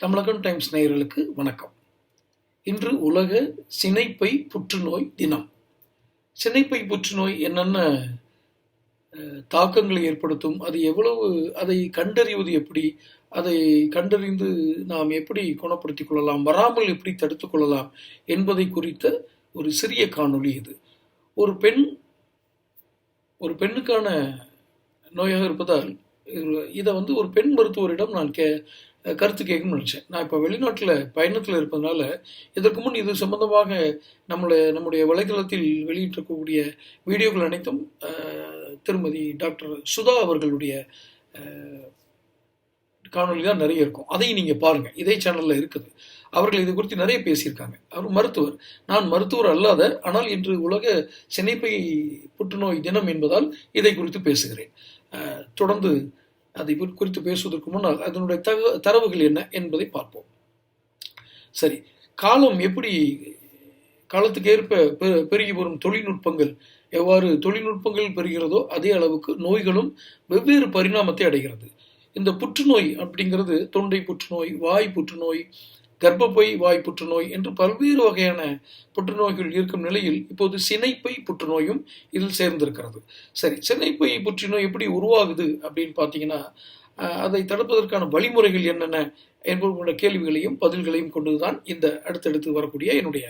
தமிழகம் times நேயர்களுக்கு வணக்கம். இன்று உலக சினைப்பை புற்றுநோய் தினம். சினைப்பை புற்றுநோய் என்னென்ன தாக்கங்களை ஏற்படுத்தும் அது எவ்வளவு அதை கண்டறிவது எப்படி அதை கண்டறிந்து நாம் எப்படி குணப்படுத்திக் கொள்ளலாம் வராமல் எப்படி தடுத்துக் கொள்ளலாம் என்பதை குறித்த ஒரு சிறிய காணொளி இது. ஒரு பெண் ஒரு பெண்ணுக்கான நோயாக இருப்பதால் இதை வந்து ஒரு பெண் மருத்துவரிடம் நான் கே கருத்து கேட்கணும்னு நினச்சேன். நான் இப்போ வெளிநாட்டில் பயணத்தில் இருப்பதனால இதற்கு முன் இது சம்பந்தமாக நம்மளுடைய நம்முடைய வலைதளத்தில் வெளியிட்டிருக்கக்கூடிய வீடியோக்கள் அனைத்தும் திருமதி டாக்டர் சுதா அவர்களுடைய காணொலி தான் நிறைய இருக்கும். அதையும் நீங்கள் பாருங்கள் இதே சேனலில் இருக்குது. அவர்கள் இது குறித்து நிறைய பேசியிருக்காங்க. அவர் மருத்துவர். நான் மருத்துவர் அல்லாத ஆனால் இன்று உலக சினைப்பை புற்றுநோய் தினம் என்பதால் இதை குறித்து பேசுகிறேன். தொடர்ந்து அதை குறித்து பேசுவதற்கு முன்னால் அதனுடைய தக தரவுகள் என்ன என்பதை பார்ப்போம். சரி காலம் எப்படி காலத்துக்கு ஏற்ப பெருகி வரும் தொழில்நுட்பங்கள் எவ்வாறு தொழில்நுட்பங்கள் பெறுகிறதோ அதே அளவுக்கு நோய்களும் வெவ்வேறு பரிணாமத்தை அடைகிறது. இந்த புற்றுநோய் அப்படிங்கிறது தொண்டை புற்றுநோய் வாய் புற்றுநோய் கர்ப்பப்பை வாய் புற்றுநோய் என்று பல்வேறு வகையான புற்றுநோய்கள் இருக்கும் நிலையில் இப்போது சினைப்பை புற்றுநோயும் இதில் சேர்ந்திருக்கிறது. சரி சினைப்பை புற்றுநோய் எப்படி உருவாகுது அப்படின்னு பார்த்தீங்கன்னா அதை தடுப்பதற்கான வழிமுறைகள் என்னென்ன என்பது போன்ற கேள்விகளையும் பதில்களையும் கொண்டுதான் இந்த அடுத்தடுத்து வரக்கூடிய என்னுடைய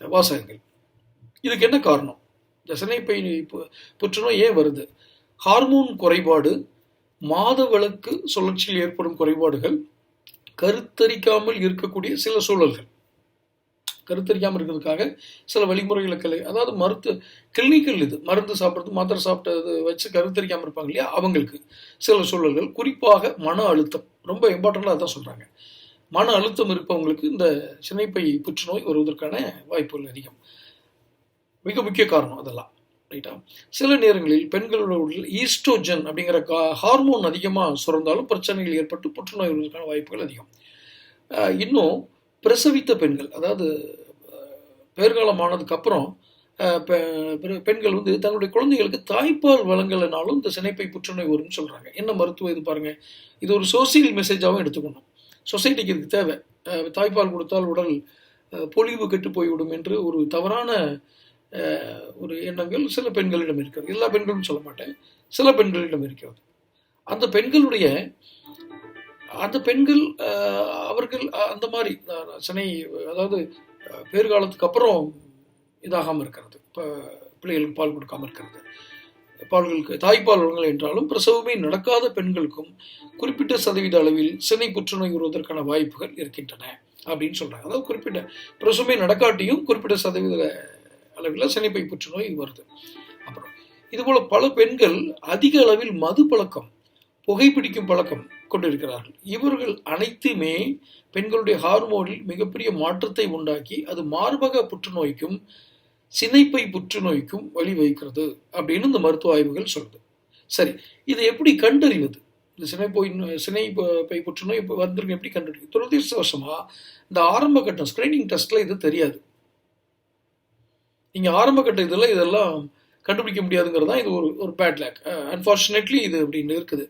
வாசகங்கள். இதுக்கு என்ன காரணம்? இந்த சினைப்பை புற்றுநோய் ஏன் வருது? ஹார்மோன் குறைபாடு மாதவிலக்கு சுழற்சியில் ஏற்படும் குறைபாடுகள் கருத்தரிக்காமல் இருக்கக்கூடிய சில சூழல்கள். கருத்தரிக்காமல் இருக்கிறதுக்காக சில வழிமுறைகளை கலை அதாவது மருத்துவ கிளினிக்கல் இது மருந்து சாப்பிட்றது மாத்திரை சாப்பிட்டது வச்சு கருத்தரிக்காமல் இருப்பாங்க இல்லையா? அவங்களுக்கு சில சூழல்கள். குறிப்பாக மன அழுத்தம். ரொம்ப இம்பார்ட்டண்ட்டாக அதான் சொல்கிறாங்க மன அழுத்தம் இருப்பவங்களுக்கு இந்த சினைப்பை புற்றுநோய் வருவதற்கான வாய்ப்புகள் அதிகம். மிக முக்கிய காரணம் அதெல்லாம். ரைட்டா சில நேரங்களில் பெண்களோட உடல் ஈஸ்ட்ரோஜன் அப்படிங்கிற கா ஹார்மோன் அதிகமாக சுரந்தாலும் பிரச்சனைகள் ஏற்பட்டு புற்றுநோய் வருவதற்கான வாய்ப்புகள் அதிகம். இன்னும் பிரசவித்த பெண்கள் அதாவது பேர்காலமானதுக்கு அப்புறம் பெ- பெண்கள் வந்து தங்களுடைய குழந்தைகளுக்கு தாய்ப்பால் வழங்கலைனாலும் இந்த சினைப்பை புற்றுநோய் வரும்னு சொல்கிறாங்க என்ன மருத்துவம் இது பாருங்கள் இது ஒரு சோசியல் மெசேஜாகவும் எடுத்துக்கணும். சொசைட்டிக்கு இதுக்கு தேவை. தாய்ப்பால் கொடுத்தால் உடல் பொலிவு கெட்டு போய்விடும் என்று ஒரு தவறான ஒரு எண்ணங்கள் சில பெண்களிடம் இருக்கிறது. எல்லா பெண்களும் சொல்ல மாட்டேன். சில பெண்களிடம் இருக்கிறது. அந்த பெண்களுடைய அந்த பெண்கள் அவர்கள் அந்த மாதிரி சென்னை அதாவது பேறுகாலத்துக்கு அப்புறம் இதாகாமல் இருக்கிறது. இப்போ பிள்ளைகளுக்கு பால் கொடுக்காமல் இருக்கிறது. பால்களுக்கு தாய்ப்பால் வழங்கல் என்றாலும் பிரசவமே நடக்காத பெண்களுக்கும் குறிப்பிட்ட சதவீத அளவில் சினை புற்றுநோய் வருவதற்கான வாய்ப்புகள் இருக்கின்றன. அப்படின்னு சொல்கிறாங்க அதாவது குறிப்பிட்ட பிரசவமே நடக்காட்டியும் குறிப்பிட்ட சதவீத அளவில் சினைப்பை புற்றுநோய் வருது. அப்புறம் இதுபோல் பல பெண்கள் அதிக அளவில் மது பழக்கம் புகைப்பிடிக்கும் பழக்கம் கொண்டிருக்கிறார்கள். இவர்கள் அனைத்துமே பெண்களுடைய ஹார்மோனில் மிகப்பெரிய மாற்றத்தை உண்டாக்கி அது மார்பக புற்றுநோய்க்கும் சினைப்பை புற்றுநோய்க்கும் வழிவகுக்கிறது அப்படின்னு இந்த மருத்துவ ஆய்வுகள் சொல்லுது. சரி இதை எப்படி கண்டறிவது? இந்த சினைப்போய் சினை பை புற்றுநோய் இப்போ வந்திருக்கு எப்படி கண்டறிவது துரதிருஷ்டவசமா இந்த ஆரம்ப கட்டம் ஸ்கிரீனிங் டெஸ்ட்டில் இது தெரியாது. நீங்கள் ஆரம்ப கட்ட இதில் இதெல்லாம் கண்டுபிடிக்க முடியாதுங்கிறது தான் இது ஒரு ஒரு பேட் லேக் அன்ஃபார்ச்சுனேட்லி இது அப்படின்னு இருக்குது.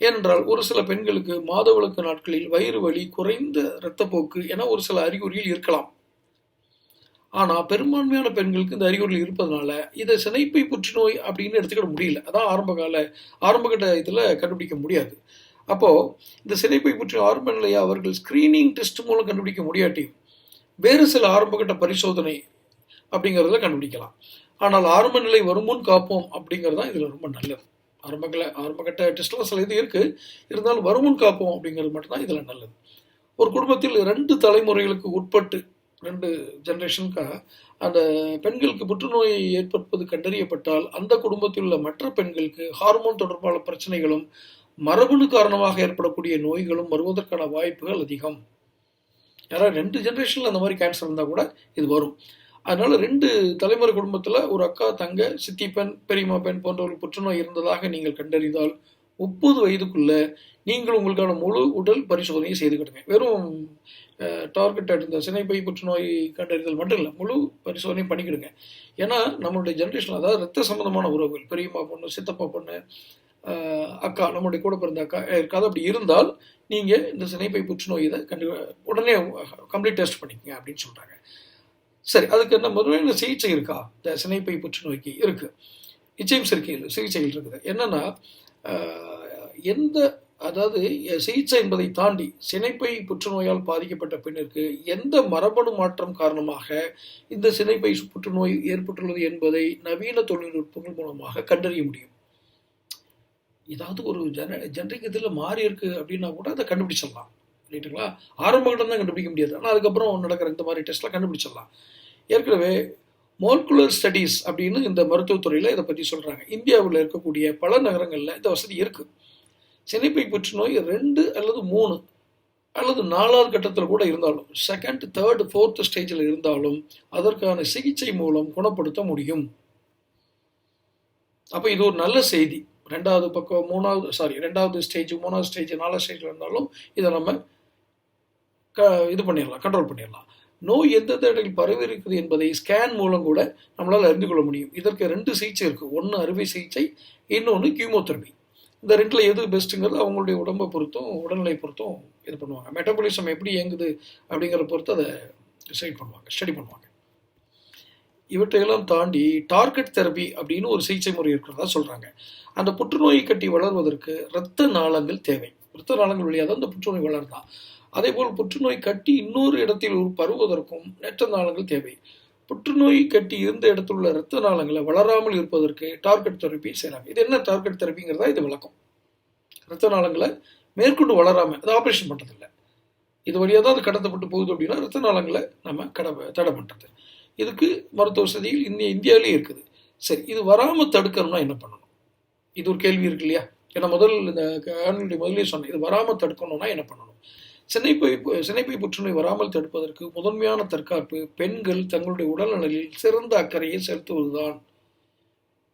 ஏனென்றால் ஒரு சில பெண்களுக்கு மாதவிளக்கு நாட்களில் வயிறு வலி குறைந்த இரத்தப்போக்கு என ஒரு சில அறிகுறிகள் இருக்கலாம். ஆனால் பெரும்பான்மையான பெண்களுக்கு இந்த அறிகுறிகள் இருப்பதனால இதை சினைப்பை புற்றுநோய் அப்படின்னு எடுத்துக்கிட முடியல. அதான் ஆரம்ப கால ஆரம்பகட்ட இதில் கண்டுபிடிக்க முடியாது. அப்போது இந்த சினைப்பை புற்று ஆரம்ப நிலையை அவர்கள் ஸ்கிரீனிங் டெஸ்ட் மூலம் கண்டுபிடிக்க முடியாட்டியும் வேறு சில ஆரம்பகட்ட பரிசோதனை அப்படிங்கிறத கண்டுபிடிக்கலாம். ஆனால் ஆரம்ப நிலை வருமுன் காப்போம் அப்படிங்கிறது தான் இதில் ரொம்ப நல்லது. ஆரம்பகல ஆரம்பகட்ட டெஸ்ட்லாம் சில இது இருக்குது இருந்தாலும் வருமுன் காப்போம் அப்படிங்கிறது மட்டும்தான் இதில் நல்லது. ஒரு குடும்பத்தில் ரெண்டு தலைமுறைகளுக்கு உட்பட்டு ரெண்டு ஜென்ரேஷனுக்காக அந்த பெண்களுக்கு புற்றுநோய் ஏற்படுவது கண்டறியப்பட்டால் அந்த குடும்பத்தில் உள்ள மற்ற பெண்களுக்கு ஹார்மோன் தொடர்பான பிரச்சனைகளும் மரபணு காரணமாக ஏற்படக்கூடிய நோய்களும் வருவதற்கான வாய்ப்புகள் அதிகம். யாராவது ரெண்டு ஜென்ரேஷனில் அந்த மாதிரி கேன்சர் இருந்தால் கூட இது வரும். அதனால ரெண்டு தலைமுறை குடும்பத்தில் ஒரு அக்கா தங்க சித்தி பெண் பெரியம்மா பெண் போன்றவர்கள் புற்றுநோய் இருந்ததாக நீங்கள் கண்டறிந்தால் முப்பது வயதுக்குள்ள நீங்கள் உங்களுக்கான முழு உடல் பரிசோதனையை செய்துக்கிடுங்க வெறும் டார்கெட்டாக இந்த சினைப்பை புற்றுநோய் கண்டறிதல் மட்டும் இல்லை முழு பரிசோதனை பண்ணிக்கிடுங்க. ஏன்னா நம்மளுடைய ஜென்ரேஷன் அதாவது ரத்த சம்பந்தமான உறவுகள் பெரியம்மா பொண்ணு சித்தப்பா பொண்ணு அக்கா நம்முடைய கூட பிறந்த அக்கா இருக்காது அப்படி இருந்தால் நீங்கள் இந்த சினைப்பை புற்றுநோய் இதை கண்டிப்பாக உடனே கம்ப்ளீட் டெஸ்ட் பண்ணிக்கங்க அப்படின்னு சொல்கிறாங்க சரி அதுக்கு என்ன முதல்ல சிகிச்சை இருக்கா? இந்த சினைப்பை புற்றுநோய்க்கு இருக்குது நிச்சயம் சிகிச்சை சிகிச்சைகள் இருக்குது. என்னன்னா எந்த அதாவது சிகிச்சை என்பதை தாண்டி சினைப்பை புற்றுநோயால் பாதிக்கப்பட்ட பெண்ணிற்கு எந்த மரபணு மாற்றம் காரணமாக இந்த சினைப்பை புற்றுநோய் ஏற்பட்டுள்ளது என்பதை நவீன தொழில்நுட்பங்கள் மூலமாக கண்டறிய முடியும். ஏதாவது ஒரு ஜென ஜென்ரிக் இதில் மாறி இருக்கு அப்படின்னா கூட அதை கண்டுபிடிச்சிடலாம். ரைட்டுங்களா ஆரம்ப கட்டம் தான் கண்டுபிடிக்க முடியாது. ஆனால் அதுக்கப்புறம் நடக்கிற இந்த மாதிரி டெஸ்ட்லாம் கண்டுபிடிச்சிடலாம். ஏற்கனவே மோல்குலர் ஸ்டடீஸ் அப்படின்னு இந்த மருத்துவத்துறையில் இதை பற்றி சொல்கிறாங்க இந்தியாவில் இருக்கக்கூடிய பல நகரங்களில் இந்த வசதி இருக்குது சினைப்பை புற்றுநோய் ரெண்டு அல்லது மூணு அல்லது நாலாவது கட்டத்தில் கூட இருந்தாலும் செகண்ட் தேர்டு ஃபோர்த்து ஸ்டேஜில் இருந்தாலும் அதற்கான சிகிச்சை மூலம் குணப்படுத்த முடியும். அப்போ இது ஒரு நல்ல செய்தி. ரெண்டாவது பக்கம் மூணாவது சாரி ரெண்டாவது ஸ்டேஜ் மூணாவது ஸ்டேஜ் நாலாவது ஸ்டேஜில் இருந்தாலும் இதை நம்ம க இது பண்ணிடலாம் கண்ட்ரோல் பண்ணிடலாம். நோய் எந்தெந்த இடத்தில் பரவி இருக்குது என்பதை ஸ்கேன் மூலம் கூட நம்மளால் அறிந்து கொள்ள முடியும். இதற்கு ரெண்டு சிகிச்சை இருக்குது ஒன்று அறுவை சிகிச்சை இன்னொன்று கியூமோதெரபி இந்த ரெண்டில் எது பெஸ்ட்டுங்கிறது அவங்களுடைய உடம்பை பொறுத்தும் உடல்நிலை பொறுத்தும் இது பண்ணுவாங்க. மெட்டபாலிசம் எப்படி இயங்குது அப்படிங்கிறத பொறுத்து அதை டிசைட் பண்ணுவாங்க ஸ்டடி பண்ணுவாங்க. இவற்றையெல்லாம் தாண்டி டார்கெட் தெரப்பி அப்படின்னு ஒரு சிகிச்சை முறை இருக்கிறதா சொல்கிறாங்க அந்த புற்றுநோய் கட்டி வளர்வதற்கு இரத்த நாளங்கள் தேவை. இரத்த நாளங்கள் வழியாக தான் அந்த புற்றுநோய் வளர்தான் அதேபோல் புற்றுநோய் கட்டி இன்னொரு இடத்தில் பருவதற்கும் இரத்த நாளங்கள் தேவை. புற்றுநோய் கட்டி இருந்த இடத்துல உள்ள இரத்த நாளங்களை வளராமல் இருப்பதற்கு டார்கெட் தெரப்பி செய்கிறாங்க இது என்ன டார்கெட் தெரப்பிங்கிறதா இது விளக்கம். இரத்த நாளங்களை மேற்கொண்டு வளராமல் அது ஆப்ரேஷன் பண்ணுறதில்ல இது வழியாக தான் அது கடத்தப்பட்டு போகுது அப்படின்னா இரத்த நாளங்களை நம்ம கடை தடை பண்ணுறது இதுக்கு மருத்துவ வசதிகள் இந்திய இந்தியாவிலே இருக்குது. சரி இது வராமல் தடுக்கணும்னா என்ன பண்ணணும்? இது ஒரு கேள்வி இருக்கு இல்லையா? ஏன்னா முதல் இந்த காணொலியுடைய முதலே சொன்னேன். இது வராமல் தடுக்கணும்னா என்ன பண்ணணும்? சினைப்பை சினைப்பை புற்றுநோய் வராமல் தடுப்பதற்கு முதன்மையான தற்காப்பு பெண்கள் தங்களுடைய உடல்நலில் சிறந்த அக்கறையை செலுத்துவதுதான்.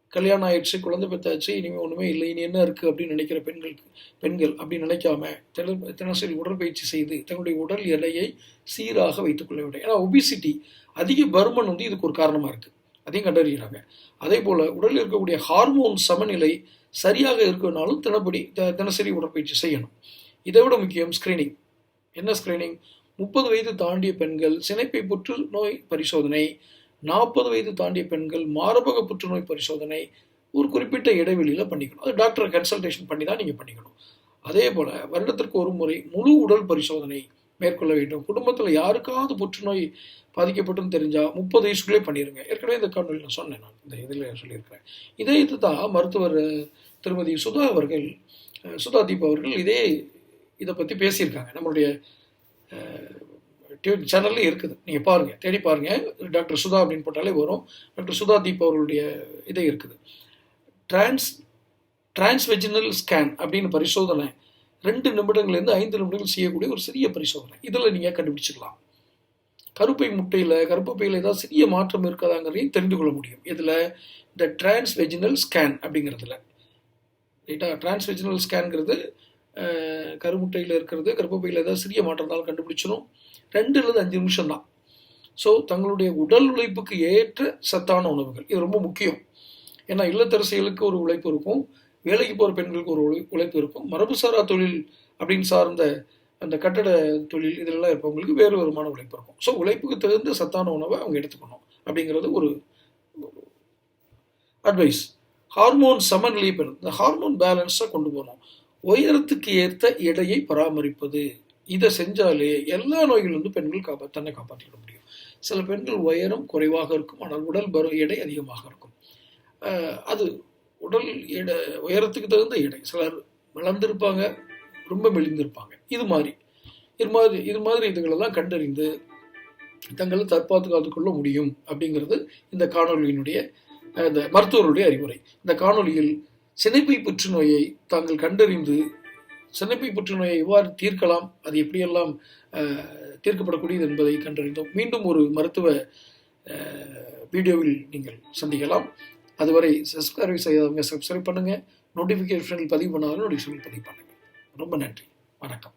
கல்யாணம் ஆயிடுச்சு குழந்தை பெற்றாச்சு இனிமேல் ஒன்றுமே இல்லை இனி என்ன இருக்குது அப்படின்னு நினைக்கிற பெண்களுக்கு பெண்கள் அப்படின்னு நினைக்காம தின- தினசரி உடற்பயிற்சி செய்து தங்களுடைய உடல் எடையை சீராக வைத்துக்கொள்ள வேண்டும். ஏன்னா ஒபிசிட்டி அதிக பருமன் வந்து இதுக்கு ஒரு காரணமாக இருக்குது அதையும் கண்டறிகிறாங்க. அதே போல் உடலில் இருக்கக்கூடிய ஹார்மோன் சமநிலை சரியாக இருக்கனாலும் தினப்படி த- தினசரி உடற்பயிற்சி செய்யணும். இதை விட முக்கியம் ஸ்க்ரீனிங் என்ன ஸ்கிரீனிங் முப்பது வயது தாண்டிய பெண்கள் சினைப்பை புற்றுநோய் பரிசோதனை. நாற்பது வயது தாண்டிய பெண்கள் மார்பக புற்றுநோய் பரிசோதனை. ஒரு குறிப்பிட்ட இடைவெளியில் பண்ணிக்கணும். அது டாக்டரை கன்சல்டேஷன் பண்ணி தான் நீங்கள் பண்ணிக்கணும். அதே போல் வருடத்திற்கு ஒரு முறை முழு உடல் பரிசோதனை மேற்கொள்ள வேண்டும். குடும்பத்தில் யாருக்காவது புற்றுநோய் பாதிக்கப்பட்டுன்னு தெரிஞ்சால் முப்பது வயசுக்குள்ளே பண்ணிடுங்க ஏற்கனவே இந்த காணொலி நான் சொன்னேன். நான் இந்த இதில் சொல்லியிருக்கிறேன். இதே இது தான் மருத்துவர் திருமதி சுதா அவர்கள் சுதா தீப் அவர்கள் இதே இதை பற்றி பேசியிருக்காங்க. நம்மளுடைய டிவி சேனல்ல இருக்குது. நீங்கள் பாருங்கள் தேடி பாருங்கள் டாக்டர் சுதா அப்படின்னு போட்டாலே வரும். டாக்டர் சுதா தீப் அவர்களுடைய இதே இருக்குது. டிரான்ஸ் டிரான்ஸ்வெஜினல் ஸ்கேன் அப்படின்னு பரிசோதனை ரெண்டு நிமிடங்கள்லேருந்து ஐந்து நிமிடங்கள் செய்யக்கூடிய ஒரு சிறிய பரிசோதனை. இதில் நீங்கள் கண்டுபிடிச்சிடலாம். கருப்பை முட்டையில் கருப்பப்பையில் ஏதாவது சிறிய மாற்றம் இருக்காதாங்கிறதையும் தெரிந்து கொள்ள முடியும். இதில் இந்த டிரான்ஸ்வெஜினல் ஸ்கேன் அப்படிங்கிறதுல. ரைட்டா? டிரான்ஸ்வெஜினல் ஸ்கேன்கிறது கருமுட்டையில் இருக்கிறது கர்ப்பப்பையில் ஏதாவது சிறிய மாற்றம் இருந்தாலும் கண்டுபிடிச்சிடும் ரெண்டுலேருந்து அஞ்சு நிமிஷம் தான் ஸோ தங்களுடைய உடல் உழைப்புக்கு ஏற்ற சத்தான உணவுகள். இது ரொம்ப முக்கியம். ஏன்னா இல்லத்தரசிகளுக்கு ஒரு உழைப்பு இருக்கும். வேலைக்கு போகிற பெண்களுக்கு ஒரு உழை- உழைப்பு இருக்கும். மரபுசாரா தொழில் அப்படின்னு சார்ந்த அந்த கட்டட தொழில் இதெல்லாம் இருப்பவங்களுக்கு வேறு வருமான உழைப்பு இருக்கும். ஸோ உழைப்புக்கு தகுந்த சத்தான உணவை அவங்க எடுத்துக்கணும். அப்படிங்கிறது ஒரு அட்வைஸ் ஹார்மோன் சமநிலையை பெறும். இந்த ஹார்மோன் பேலன்ஸை கொண்டு போகணும். உயரத்துக்கு ஏற்ற எடையை பராமரிப்பது. இதை செஞ்சாலே எல்லா நோய்களிலிருந்து பெண்கள் காப்பா தன்னை காப்பாற்றிக்க முடியும். சில பெண்கள் உயரம் குறைவாக இருக்கும் ஆனால் உடல் பரு எடை அதிகமாக இருக்கும். அது உடல் எடை உயரத்துக்கு தகுந்த எடை. சிலர் வளர்ந்திருப்பாங்க ரொம்ப மெலிந்திருப்பாங்க. இது மாதிரி. இது மாதிரி இது மாதிரி இதுகளெல்லாம் கண்டறிந்து தங்களை தற்பாத்து காத்துக்கொள்ள முடியும் அப்படிங்கிறது இந்த காணொலியினுடைய இந்த மருத்துவருடைய அறிவுரை. இந்த காணொளியில் சினைப்பை புற்றுநோயை தாங்கள் கண்டறிந்து சினைப்பை புற்றுநோயை எவ்வாறு தீர்க்கலாம் அது எப்படியெல்லாம் தீர்க்கப்படக்கூடியது என்பதை கண்டறிந்தோம். மீண்டும் ஒரு மருத்துவ வீடியோவில் நீங்கள் சந்திக்கலாம். அதுவரை சப்ஸ்கிரைப் செய்யாதவங்க சப்ஸ்கிரைப் பண்ணுங்கள் நோட்டிஃபிகேஷனில் பதிவு பண்ணாலும் நோட்டிஃபிகேஷனில் பதிவு பண்ணுங்கள் ரொம்ப நன்றி. வணக்கம்.